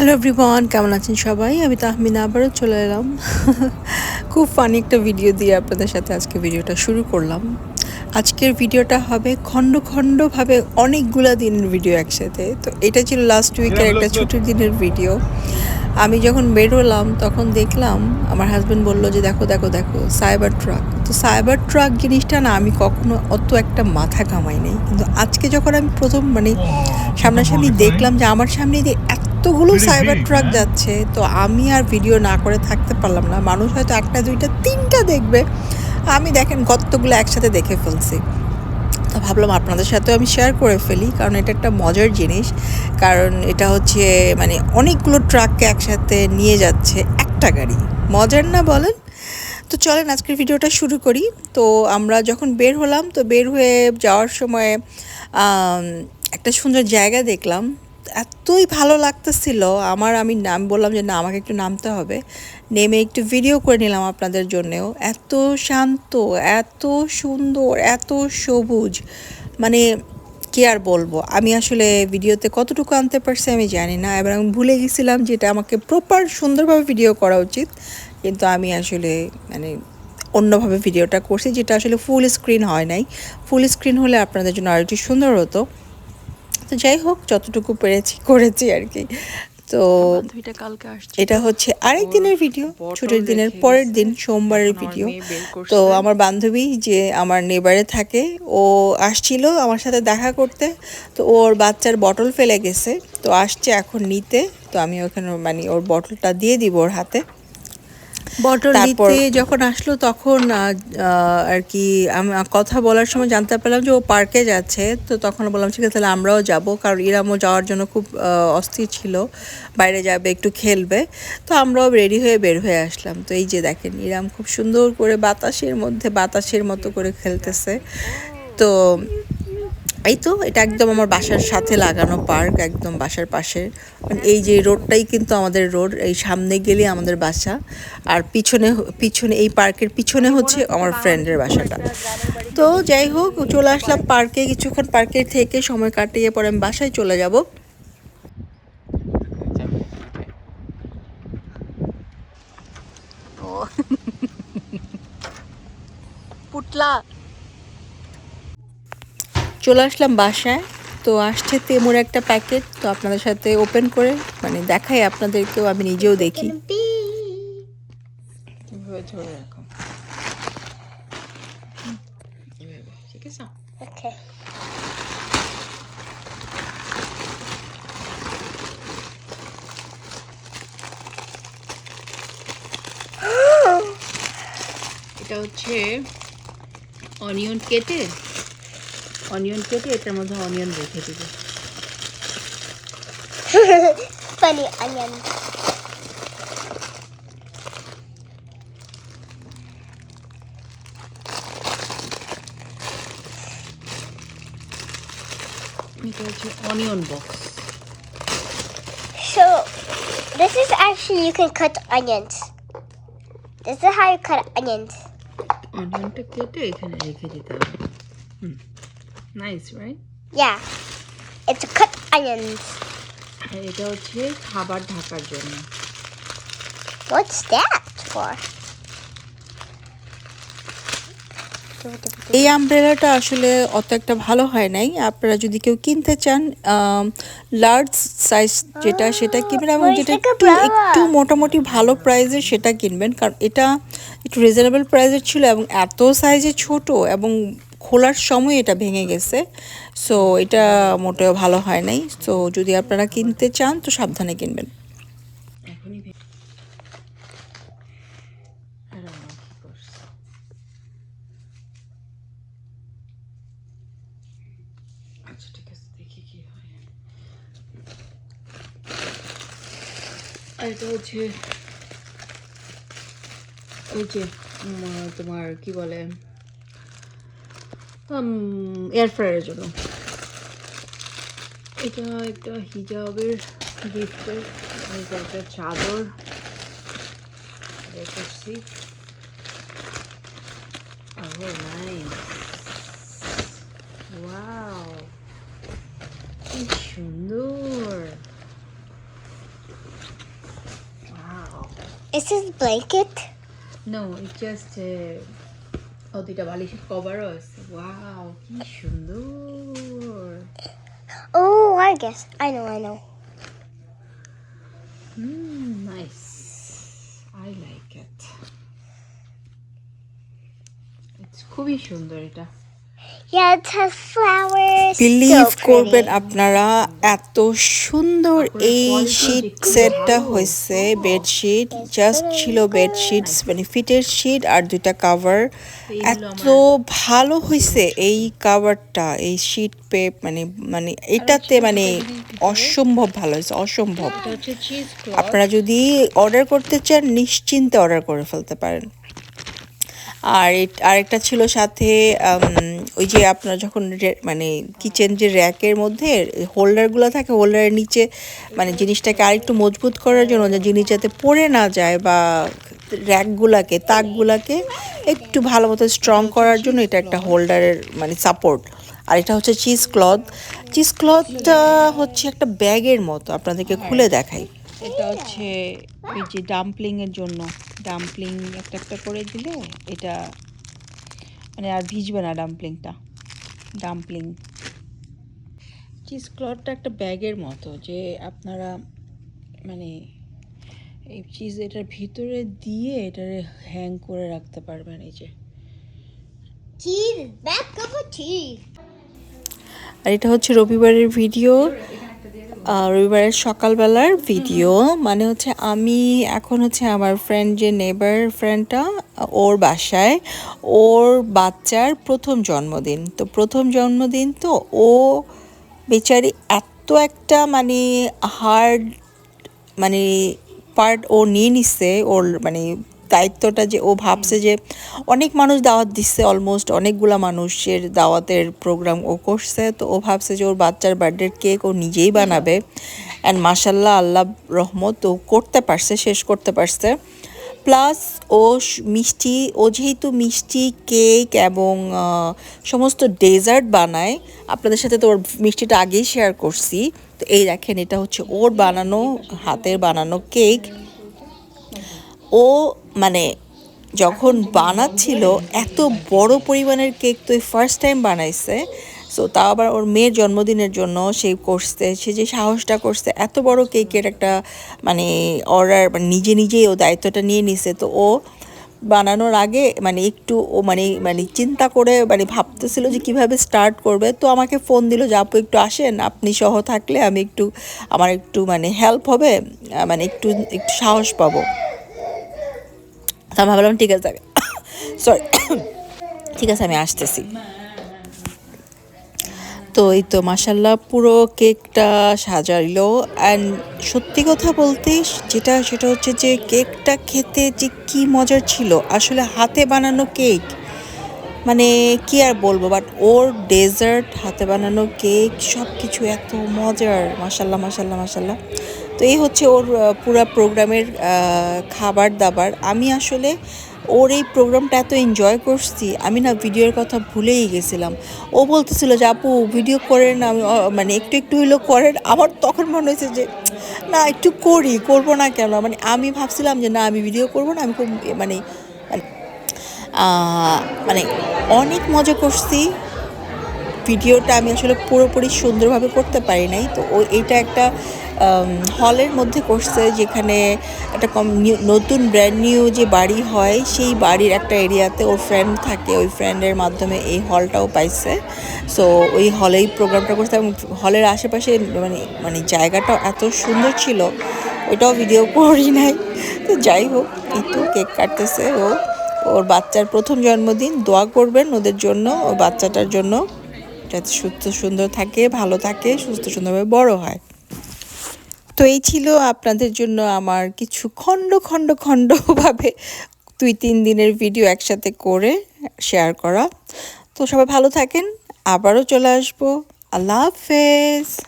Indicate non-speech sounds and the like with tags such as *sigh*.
Hello everyone কেমন আছেন সবাই? আমি তাহমিনা আবারও চলে এলাম। খুব ফানি একটা ভিডিও দিয়ে আপনাদের সাথে আজকে ভিডিওটা শুরু করলাম। আজকের ভিডিওটা হবে খণ্ড খণ্ডভাবে অনেকগুলো দিনের ভিডিও একসাথে। তো এটা ছিল লাস্ট উইকের একটা ছুটির দিনের ভিডিও আমি যখন বেরোলাম তখন দেখলাম আমার হাজব্যান্ড বলল যে দেখো দেখো দেখো সাইবার ট্রাক তো সাইবার ট্রাক জিনিসটা না আমি কখনো অত একটা মাথা কামাই নাই। কিন্তু আজকে যখন আমি প্রথম মানে সামনাসামনি দেখলাম যে আমার সামনে দিয়ে এতগুলো সাইবার ট্রাক যাচ্ছে তো আমি আর ভিডিও না করে থাকতে পারলাম না। মানুষ হয়তো একটা দুইটা তিনটা দেখবে। আমি দেখেন কতগুলো একসাথে দেখে ফেলছি। তো ভাবলাম আপনাদের সাথেও আমি শেয়ার করে ফেলি কারণ এটা একটা মজার জিনিস। কারণ এটা হচ্ছে মানে অনেকগুলো ট্রাককে একসাথে নিয়ে যাচ্ছে একটা গাড়ি। মজার না বলেন? তো চলেন আজকের ভিডিওটা শুরু করি। তো আমরা যখন বের হলাম তো বের হয়ে যাওয়ার সময় একটা সুন্দর জায়গা দেখলাম। এতই ভালো লাগতেছিল, আমার আমি নাম বললাম যে না, আমাকে একটু নামতে হবে। নেমে একটু ভিডিও করে নিলাম আপনাদের জন্যেও। এত শান্ত, এত সুন্দর, এত সবুজ। মানে কি আর বলব, আমি আসলে ভিডিওতে কতটুকু আনতে পারছি আমি জানি না। এবার আমি ভুলে গেছিলাম যে এটা আমাকে প্রপার সুন্দরভাবে ভিডিও করা উচিত। কিন্তু আমি আসলে মানে অন্যভাবে ভিডিওটা করছি, যেটা আসলে ফুল স্ক্রিন হয় নাই। ফুল স্ক্রিন হলে আপনাদের জন্য আরেকটু সুন্দর হতো। তো যাই হোক যতটুকু পেরেছি করেছি আর কি। তো কালকে এটা হচ্ছে আরেক দিনের ভিডিও ছুটির দিনের পরের দিন সোমবারের ভিডিও। তো আমার বান্ধবী যে আমার নেবারে থাকে ও আসছিল আমার সাথে দেখা করতে। তো ওর বাচ্চার বটল ফেলে গেছে। তো আসছে এখন নিতে। তো আমি ওখানে মানে ওর বটলটা দিয়ে দিব ওর হাতে। বটল তারপর- নিতে যখন আসলো তখন আর কি আমি কথা বলার সময় জানতে পারলাম যে ও পার্কে যাচ্ছে। তো তখন বললাম ঠিক আছে তাহলে আমরাও যাব। কারণ ইরামও যাওয়ার জন্য খুব অস্থির ছিল। বাইরে যাবে একটু খেলবে। তো আমরাও রেডি হয়ে বের হয়ে আসলাম। তো এই যে দেখেন ইরাম খুব সুন্দর করে বাতাসের মধ্যে বাতাসের মতো করে খেলতেছে। তো এই তো, এটা একদম আমার বাসার সাথে লাগানো পার্ক, একদম বাসার পাশে। মানে এই যে রোডটাই কিন্তু আমাদের রোড, এই সামনে গেলে আমাদের বাসা। আর পিছনে পিছনে, এই পার্কের পিছনে হচ্ছে আমার ফ্রেন্ডের বাসাটা। তো যাই হোক, চলে আসলাম পার্কে, কিছুক্ষণ পার্কের থেকে সময় কাটিয়ে পরে আমি বাসায় চলে যাব। পুটলা চলে আসলাম বাসায় তো আসছে তেমুর একটা প্যাকেট তো আপনাদের সাথে ওপেন করে মানে দেখাই আপনাদেরকেও, আমি নিজেও দেখি. এটা হচ্ছে অনিয়ন কেটে অনিয়ন কেটে এটার মধ্যে অনিয়ন রেখে দিবে *laughs* Funny onion. এটা হচ্ছে onion box So, this is actually you can cut onions. This is how you cut onions. অনিয়নটা কেটে এখানে রেখে দিতে হবে হুম nice right Yeah, it's cut onions. এটা হচ্ছে খাবার ঢাকার জন্য। What's that for? এই আমব্রেলাটা আসলে অত একটা ভালো হয় নাই। আপনারা যদি কেউ কিনতে চান লার্জ সাইজ যেটা সেটা কিনবেন এবং যেটা একটু একটু মোটামুটি ভালো প্রাইসের সেটা কিনবেন। কারণ এটা একটু রিজনেবল প্রাইজের ছিল এবং এত সাইজে ছোট এবং খোলার সময় এটা ভেঙে গেছে। সো এটা মোটেও ভালো হয় নাই। সো যদি আপনারা কিনতে চান, তো সাবধানে কিনবেন? আচ্ছা হচ্ছে ওই যে তোমার কি বলে? এয়ার ফ্রায়ারের জন্য এটা একটা হিজাবের গিফটের এটা একটা চাদর বের করছি Oh, nice. Wow. কি সুন্দর Is this blanket? No just ও দুইটা বালিশের কভারও আছে ওয়াও কি সুন্দর Oh, I guess. I know, I know. Hmm nice I like it it's খুবই সুন্দর এটা Believe করবেন আপনারা এত সুন্দর এই শীট সেটটা হয়েছে বেডশিট জাস্ট ছিল বেডশিটস মানে ফিটের শিট আর দুইটা কাভার এত ভালো হয়েছে এই কাভারটা এই শীট পে মানে মানে এটাতে মানে অসম্ভব ভালো হয়েছে অসম্ভব। আপনারা যদি অর্ডার করতে চান নিশ্চিন্তে অর্ডার করে ফেলতে পারেন। আর আরেকটা ছিল সাথে ওই যে আপনার যখন মানে কিচেন যে র্যাকের মধ্যে হোল্ডারগুলো থাকে হোল্ডারের নিচে মানে জিনিসটাকে আরেকটু মজবুত করার জন্য যে জিনিস যাতে পড়ে না যায় বা র্যাকগুলাকে তাকগুলাকে একটু ভালো মতো স্ট্রং করার জন্য এটা একটা হোল্ডারের মানে সাপোর্ট আর এটা হচ্ছে চিজ ক্লথ চিজ ক্লথটা হচ্ছে একটা ব্যাগের মতো, আপনাদেরকে খুলে দেখাই। এটা হচ্ছে ওই যে ডাম্পলিং এর জন্য। ডাম্পলিং একটা একটা করে দিলে এটা মানে আর ভিজবে না ডাম্পলিংটা ডাম্পলিং চিজ ক্লথটা একটা ব্যাগের মতো যে আপনারা মানে এই চিজ এটার ভিতরে দিয়ে এটারে হ্যাং করে রাখতে পারবেন এই যে। Is back of আর এটা হচ্ছে রবিবারের ভিডিও রবিবারের সকালবেলার ভিডিও মানে হচ্ছে আমি এখন হচ্ছে আমার ফ্রেন্ড যে নেবার ফ্রেন্ডটা ওর বাসায়, ওর বাচ্চার প্রথম জন্মদিন। তো প্রথম জন্মদিন তো ও বেচারি এত একটা মানে হার্ড মানে পার্ট ও নিয়ে নিচ্ছে ওর মানে দায়িত্বটা যে ও ভাবছে যে অনেক মানুষ দাওয়াত দিচ্ছে অলমোস্ট অনেকগুলা মানুষের দাওয়াতের প্রোগ্রাম ও করছে। তো ও ভাবছে যে ওর বাচ্চার বার্থডের কেক ও নিজেই বানাবে। অ্যান্ড মাসাল্লাহ আল্লাহ রহমত, ও করতে পারছে, শেষ করতে পারছে। প্লাস ও মিষ্টি, ও যেহেতু মিষ্টি কেক এবং সমস্ত ডেজার্ট বানায়, আপনাদের সাথে তো ওর মিষ্টিটা আগেই শেয়ার করছি। তো এই দেখেন, এটা হচ্ছে ওর বানানো, হাতের বানানো কেক ও মানে যখন বানাচ্ছিল, এত বড় পরিমাণের কেক তো ফার্স্ট টাইম বানাইছে। সো তা আবার ওর মেয়ের জন্মদিনের জন্য সে করছে, সে যে সাহসটা করছে, এত বড় কেকের একটা মানে অর্ডার মানে নিজে নিজেই ও দায়িত্বটা নিয়ে নিছে। তো ও বানানোর আগে মানে একটু ও মানে মানে চিন্তা করে মানে ভাবতেছিল যে কীভাবে স্টার্ট করবে। তো আমাকে ফোন দিল যে, আপু, একটু আসেন, আপনি সহ থাকলে আমি একটু, আমার একটু মানে হেল্প হবে মানে একটু একটু সাহস পাবো। তো আমি ভাবলাম ঠিক আছে সরি ঠিক আছে, আমি আসতেছি। তো এই তো মাসাল্লাহ পুরো কেকটা সাজাইলো। অ্যান্ড সত্যি কথা বলতে যেটা, সেটা হচ্ছে যে কেকটা খেতে যে কি মজার ছিল, আসলে হাতে বানানো কেক মানে কি আর বলব বাট ওর ডেজার্ট হাতে বানানো কেক সব কিছু এত মজার। মাসাল্লাহ মাসাল্লাহ মাসাল্লাহ তো এই হচ্ছে ওর পুরা প্রোগ্রামের খাবার দাবার। আমি আসলে ওর এই প্রোগ্রামটা এত এনজয় করছি, আমি না ভিডিওর কথা ভুলেই গেছিলাম। ও বলতেছিল যে, আপু ভিডিও করেন আমি মানে একটু একটু হইলেও করেন। আমার তখন মনে হয়েছে যে, না, একটু করি, করব না কেন? মানে আমি ভাবছিলাম যে, না, আমি ভিডিও করব না। আমি খুব মানে মানে অনেক মজা করছি। ভিডিওটা আমি আসলে পুরোপুরি সুন্দরভাবে করতে পারি নাই। তো ও এটা একটা হলের মধ্যে করছে যেখানে একটা কম নতুন ব্র্যান্ড নিউ যে বাড়ি হয়, সেই বাড়ির একটা এরিয়াতে ওর ফ্রেন্ড থাকে। ওই ফ্রেন্ডের মাধ্যমে এই হলটাও পাইছে। সো ওই হলেই প্রোগ্রামটা করছে এবং হলের আশেপাশে মানে মানে জায়গাটাও এত সুন্দর ছিল, ওইটাও ভিডিও করি নাই। তো যাই হোক একটু কেক কাটতেছে ও। ওর বাচ্চার প্রথম জন্মদিন, দোয়া করবেন ওদের জন্য ও বাচ্চাটার জন্য। যাতে সুস্থ সুন্দর থাকে, ভালো থাকে, সুস্থ সুন্দরভাবে বড় হয়। তো এই ছিল আপনাদের জন্য আমার কিছু খণ্ড খণ্ড, খণ্ডভাবে দুই, তিন দিনের ভিডিও একসাথে করে শেয়ার করা। তো সবাই ভালো থাকেন, আবারও চলে আসব। আল্লাহ হাফেজ।